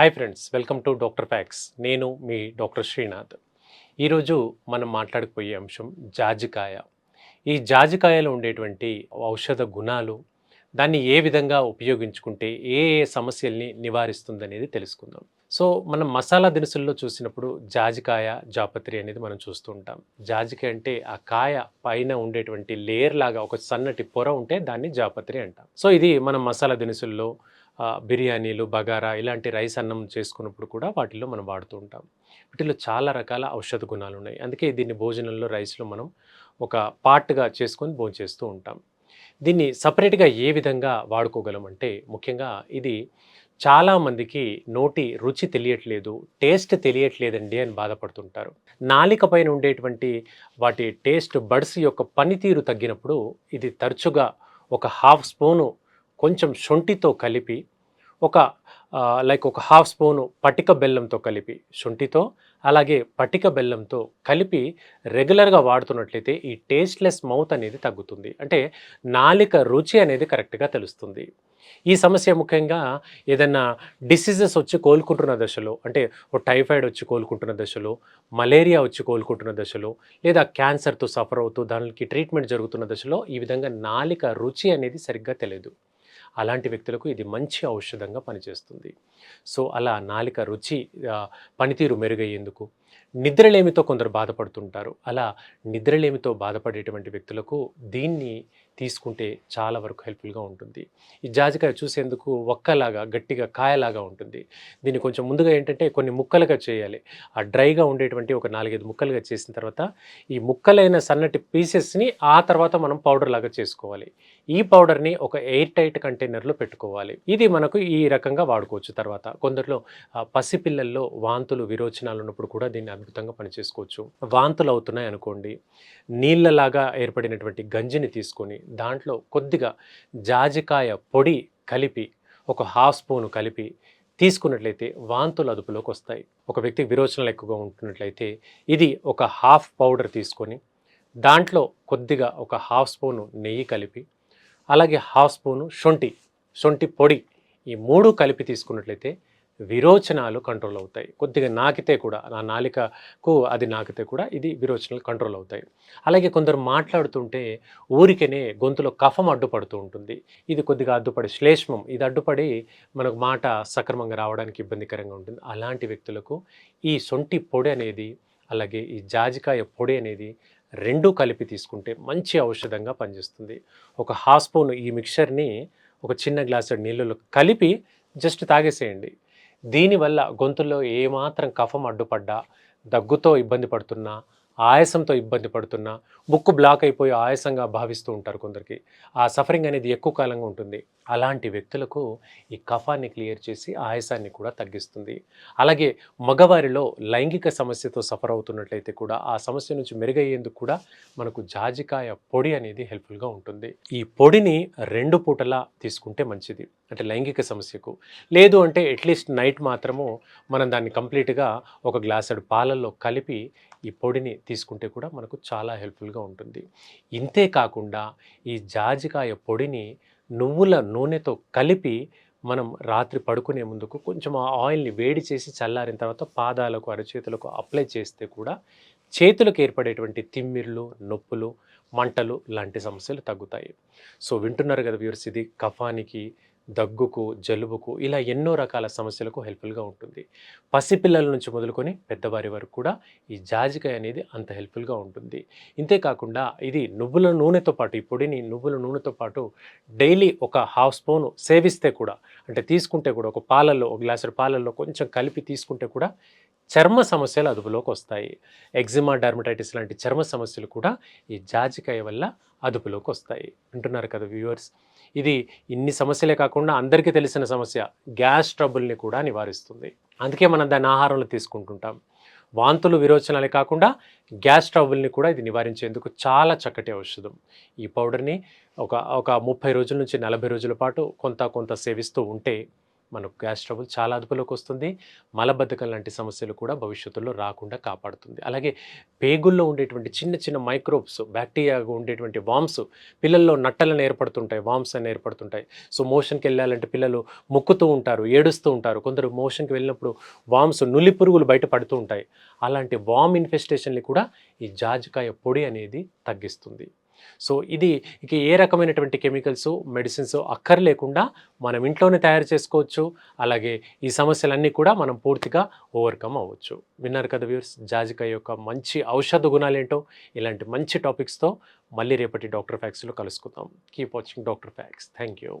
Hi friends welcome to doctor facts నేను మీ doctor Srinath ఈరోజు మనం మాట్లాడకపోయే అంశం జాజికాయ. ఈ జాజికాయలో ఉండేటువంటి ఔషధ గుణాలు దాన్ని ఏ విధంగా ఉపయోగించుకుంటే ఏ ఏ సమస్యల్ని నివారిస్తుందనేది తెలుసుకుందాం. సో మనం మసాలా దినుసుల్లో చూసినప్పుడు జాజికాయ జాపత్రి అనేది మనం చూస్తూ ఉంటాం. జాజికాయ అంటే ఆ కాయ పైన ఉండేటువంటి లేయర్ లాగా ఒక సన్నటి పొర ఉంటే దాన్ని జాపత్రి అంటాం. సో ఇది మనం మసాలా దినుసుల్లో బిర్యానీలు బగారా ఇలాంటి రైస్ అన్నం చేసుకున్నప్పుడు కూడా వాటిల్లో మనం వాడుతూ ఉంటాం. వీటిలో చాలా రకాల ఔషధ గుణాలు ఉన్నాయి అందుకే దీన్ని భోజనంలో రైస్లో మనం ఒక పార్ట్గా చేసుకొని భోజనం చేస్తూ ఉంటాం. దీన్ని సపరేట్గా ఏ విధంగా వాడుకోగలం అంటే ముఖ్యంగా ఇది చాలామందికి నోటి రుచి తెలియట్లేదు టేస్ట్ తెలియట్లేదండి అని బాధపడుతుంటారు. నాలిక పైన ఉండేటువంటి వాటి టేస్ట్ బడ్స్ యొక్క పనితీరు తగ్గినప్పుడు ఇది తరచుగా ఒక హాఫ్ స్పూను కొంచెం శొంఠితో కలిపి ఒక లైక్ ఒక హాఫ్ స్పూను పటిక బెల్లంతో కలిపి శొంఠితో అలాగే పటిక బెల్లంతో కలిపి రెగ్యులర్గా వాడుతున్నట్లయితే ఈ టేస్ట్లెస్ మౌత్ అనేది తగ్గుతుంది. అంటే నాలిక రుచి అనేది కరెక్ట్గా తెలుస్తుంది. ఈ సమస్య ముఖ్యంగా ఏదైనా డిసీజెస్ వచ్చి కోలుకుంటున్న దశలో అంటే ఓ టైఫాయిడ్ వచ్చి కోలుకుంటున్న దశలో మలేరియా వచ్చి కోలుకుంటున్న దశలో లేదా క్యాన్సర్తో సఫర్ అవుతూ దానికి ట్రీట్మెంట్ జరుగుతున్న దశలో ఈ విధంగా నాలిక రుచి అనేది సరిగ్గా తెలియదు. అలాంటి వ్యక్తులకు ఇది మంచి ఔషధంగా పనిచేస్తుంది. సో అలా నాలిక రుచి పనితీరు మెరుగయ్యేందుకు నిద్రలేమితో కొందరు బాధపడుతుంటారు. అలా నిద్రలేమితో బాధపడేటువంటి వ్యక్తులకు దీన్ని తీసుకుంటే చాలా వరకు హెల్ప్ఫుల్గా ఉంటుంది. ఈ జాజికాయ చూసేందుకు ఒక్కలాగా గట్టిగా కాయలాగా ఉంటుంది. దీన్ని కొంచెం ముందుగా ఏంటంటే కొన్ని ముక్కలుగా చేయాలి. ఆ డ్రైగా ఉండేటువంటి ఒక నాలుగైదు ముక్కలుగా చేసిన తర్వాత ఈ ముక్కలైన సన్నటి పీసెస్ని ఆ తర్వాత మనం పౌడర్ లాగా చేసుకోవాలి. ఈ పౌడర్ని ఒక ఎయిర్ టైట్ కంటైనర్లో పెట్టుకోవాలి. ఇది మనకు ఈ రకంగా వాడుకోవచ్చు. తర్వాత కొందరిలో పసిపిల్లల్లో వాంతులు విరోచనాలు ఉన్నప్పుడు కూడా దీన్ని అద్భుతంగా పనిచేసుకోవచ్చు. వాంతులు అవుతున్నాయి అనుకోండి. నీళ్ళలాగా ఏర్పడినటువంటి గంజిని తీసుకొని దాంట్లో కొద్దిగా జాజికాయ పొడి కలిపి ఒక హాఫ్ స్పూను కలిపి తీసుకున్నట్లయితే వాంతులు అదుపులోకి వస్తాయి. ఒక వ్యక్తికి విరోచనలు ఎక్కువగా ఉంటున్నట్లయితే ఇది ఒక హాఫ్ పౌడర్ తీసుకొని దాంట్లో కొద్దిగా ఒక హాఫ్ స్పూను నెయ్యి కలిపి అలాగే హాఫ్ స్పూను శొంఠి శొంఠి పొడి ఈ మూడు కలిపి తీసుకున్నట్లయితే విరోచనాలు కంట్రోల్ అవుతాయి. కొద్దిగా నాకితే కూడా నా నాలికకు అది నాకితే కూడా ఇది విరోచనాలు కంట్రోల్ అవుతాయి. అలాగే కొందరు మాట్లాడుతుంటే ఊరికనే గొంతులో కఫం అడ్డుపడుతూ ఉంటుంది. ఇది కొద్దిగా అడ్డుపడి శ్లేష్మం. ఇది అడ్డుపడి మనకు మాట సక్రమంగా రావడానికి ఇబ్బందికరంగా ఉంటుంది. అలాంటి వ్యక్తులకు ఈ సొంటి పొడి అనేది అలాగే ఈ జాజికాయ పొడి అనేది రెండు కలిపి తీసుకుంటే మంచి ఔషధంగా పనిచేస్తుంది. ఒక హాఫ్ స్పూన్ ఈ మిక్చర్ని ఒక చిన్న గ్లాసు నీళ్ళలో కలిపి జస్ట్ తాగేసేయండి. దీనివల్ల గొంతులో ఏమాత్రం కఫం అడ్డుపడ్డా దగ్గుతో ఇబ్బంది పడుతున్నా ఆయాసంతో ఇబ్బంది పడుతున్నా బుక్ బ్లాక్ అయిపోయి ఆయాసంగా భావిస్తూ ఉంటారు కొందరికి. ఆ సఫరింగ్ అనేది ఎక్కువ కాలంగా ఉంటుంది. అలాంటి వ్యక్తులకు ఈ కఫాన్ని క్లియర్ చేసి ఆయాసాన్ని కూడా తగ్గిస్తుంది. అలాగే మగవారిలో లైంగిక సమస్యతో సఫర్ అవుతున్నట్లయితే కూడా ఆ సమస్య నుంచి మెరుగయ్యేందుకు కూడా మనకు జాజికాయ పొడి అనేది హెల్ప్ఫుల్గా ఉంటుంది. ఈ పొడిని రెండు పూటలా తీసుకుంటే మంచిది. అంటే లైంగిక సమస్యకు. లేదు అంటే అట్లీస్ట్ నైట్ మాత్రము మనం దాన్ని కంప్లీట్గా ఒక గ్లాసుడు పాలల్లో కలిపి ఈ పొడిని తీసుకుంటే కూడా మనకు చాలా హెల్ప్ఫుల్గా ఉంటుంది. ఇంతే కాకుండా ఈ జాజికాయ పొడిని నువ్వుల నూనెతో కలిపి మనం రాత్రి పడుకునే ముందుకు కొంచెం ఆ ఆయిల్ని వేడి చేసి చల్లారిన తర్వాత పాదాలకు అరచేతులకు అప్లై చేస్తే కూడా చేతులకు ఏర్పడేటువంటి తిమ్మిర్లు నొప్పులు మంటలు లాంటి సమస్యలు తగ్గుతాయి. సో వింటున్నారు కదా వ్యూర్స్ ఇది కఫానికి దగ్గుకు జలుబుకు ఇలా ఎన్నో రకాల సమస్యలకు హెల్ప్ఫుల్గా ఉంటుంది. పసిపిల్లల నుంచి మొదలుకొని పెద్దవారి వరకు కూడా ఈ జాజికాయ అనేది అంత హెల్ప్ఫుల్గా ఉంటుంది. ఇంతే కాకుండా ఇది నువ్వుల నూనెతో పాటు ఈ పొడిని నువ్వుల నూనెతో పాటు డైలీ ఒక హాఫ్ స్పూను సేవిస్తే కూడా అంటే తీసుకుంటే కూడా ఒక పాలల్లో ఒక గ్లాసు పాలల్లో కొంచెం కలిపి తీసుకుంటే కూడా చర్మ సమస్యలు అదుపులోకి వస్తాయి. ఎగ్జిమా డర్మటైటిస్ లాంటి చర్మ సమస్యలు కూడా ఈ జాజికాయ వల్ల అదుపులోకి వస్తాయి. వింటున్నారు కదా వ్యూవర్స్? ఇది ఇన్ని సమస్యలే కాకుండా అందరికీ తెలిసిన సమస్య. గ్యాస్ ట్రబుల్ని కూడా నివారిస్తుంది. అందుకే మనం దాన్ని ఆహారంలో తీసుకుంటుంటాం. వాంతులు విరోచనాలే కాకుండా గ్యాస్ ట్రబుల్ని కూడా ఇది నివారించేందుకు చాలా చక్కటి ఔషధం. ఈ పౌడర్ని ఒక ఒక ముప్పై రోజుల నుంచి నలభై రోజుల పాటు కొంత కొంత సేవిస్తూ ఉంటే మనకు గ్యాస్ ట్రబుల్ చాలా అదుపులోకి వస్తుంది. మలబద్ధకం లాంటి సమస్యలు కూడా భవిష్యత్తులో రాకుండా కాపాడుతుంది. అలాగే పేగుల్లో ఉండేటువంటి చిన్న చిన్న మైక్రోబ్స్ బ్యాక్టీరియాగా ఉండేటువంటి వామ్స్ పిల్లల్లో నట్టలను ఏర్పడుతుంటాయి. వామ్స్ అని ఏర్పడుతుంటాయి. సో మోషన్కి వెళ్ళాలంటే పిల్లలు ముక్కుతూ ఉంటారు ఏడుస్తూ ఉంటారు. కొందరు మోషన్కి వెళ్ళినప్పుడు వామ్స్ నులి పురుగులు బయట పడుతూ ఉంటాయి. అలాంటి వామ్ ఇన్ఫెస్టేషన్ని కూడా ఈ జాజికాయ పొడి అనేది తగ్గిస్తుంది. సో ఇది ఇక ఏ రకమైనటువంటి కెమికల్స్ మెడిసిన్స్ అక్కర్లేకుండా మనం ఇంట్లోనే తయారు చేసుకోవచ్చు. అలాగే ఈ సమస్యలన్నీ కూడా మనం పూర్తిగా ఓవర్కమ్ అవ్వచ్చు. విన్నారు కదా వ్యూర్స్ జాజికాయ యొక్క మంచి ఔషధ గుణాలు ఏంటో ఇలాంటి మంచి టాపిక్స్తో మళ్ళీ రేపటి డాక్టర్ ఫ్యాక్స్లో కలుసుకుందాం. Keep watching doctor facts. Thank you